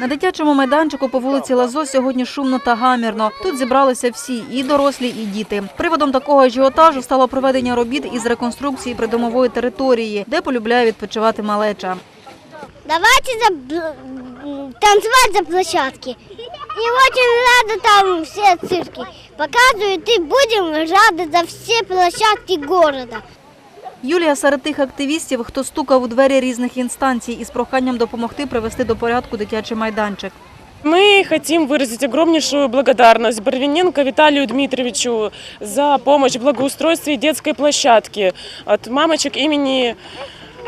На дитячому майданчику по вулиці Лазо сьогодні шумно та гамірно. Тут зібралися всі і дорослі, і діти. Приводом такого ажіотажу стало проведення робіт із реконструкції придомової території, де полюбляє відпочивати малеча. Давайте за, танцевать за площадки. И очень рада там все цирки показывают, и будем рады за все площадки города. Юлія серед тих активістів, хто стукав у двері різних інстанцій із проханням допомогти привести до порядку дитячий майданчик. Мы хотим выразить огромнейшую благодарность Барвиненко Виталию Дмитриевичу за помощь в благоустройстве детской площадки от мамочек имени э,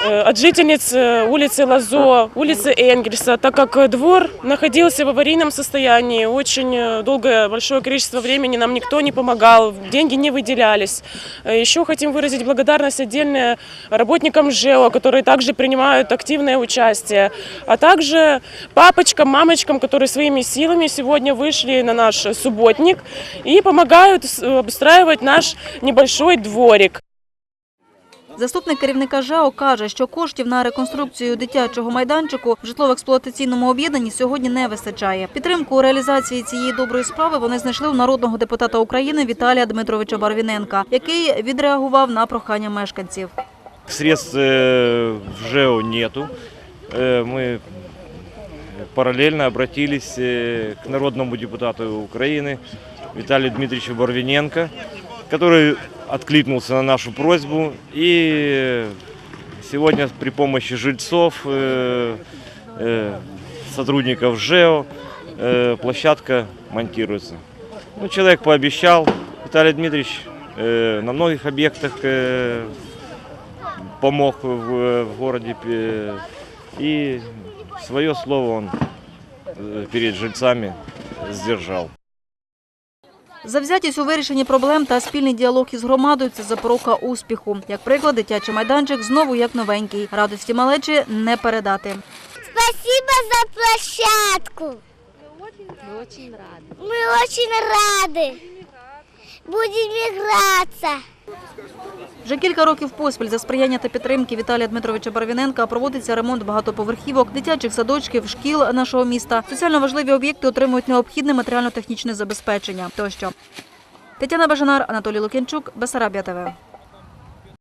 от жительниц э, улицы Лазо, улицы Энгельса, так как э, двор находился в аварийном состоянии, очень э, долгое, большое количество времени нам никто не помогал, деньги не выделялись. Э, Еще хотим выразить благодарность отдельно работникам ЖЭО, которые также принимают активное участие, а также папочкам, мамочкам, которые своими силами сегодня вышли на наш субботник и помогают обустраивать наш небольшой дворик. Заступник керівника ЖАО каже, що коштів на реконструкцію дитячого майданчику в житлово-експлуатаційному об'єднанні сьогодні не вистачає. Підтримку у реалізації цієї доброї справи вони знайшли у народного депутата України Віталія Дмитровича Барвіненка, який відреагував на прохання мешканців. Средств э, в ЖЭО нету. Э, Мы параллельно обратились э, к народному депутату Украины Виталию Дмитриевичу Барвиненко, который откликнулся на нашу просьбу. И сегодня при помощи жильцов, э, э, сотрудников ЖЭО э, площадка монтируется. Ну, человек пообещал, Виталий Дмитриевич на многих объектах помог в, городе и свое слово он перед жильцами сдержал. Завзятість у вирішенні проблем та спільний діалог із громадою це запорука успіху. Як приклад, дитячий майданчик знову як новенький. Радості малечі не передати. Спасибо за площадку. Мы очень рады. Мы очень рады. Будем играться. Вже кілька років поспіль за сприяння та підтримки Віталія Дмитровича Барвіненка проводиться ремонт багатоповерхівок, дитячих садочків, шкіл нашого міста. Соціально важливі об'єкти отримують необхідне матеріально-технічне забезпечення тощо. Тетяна Бажанар, Анатолій Лук'янчук, Бесарабія ТВ.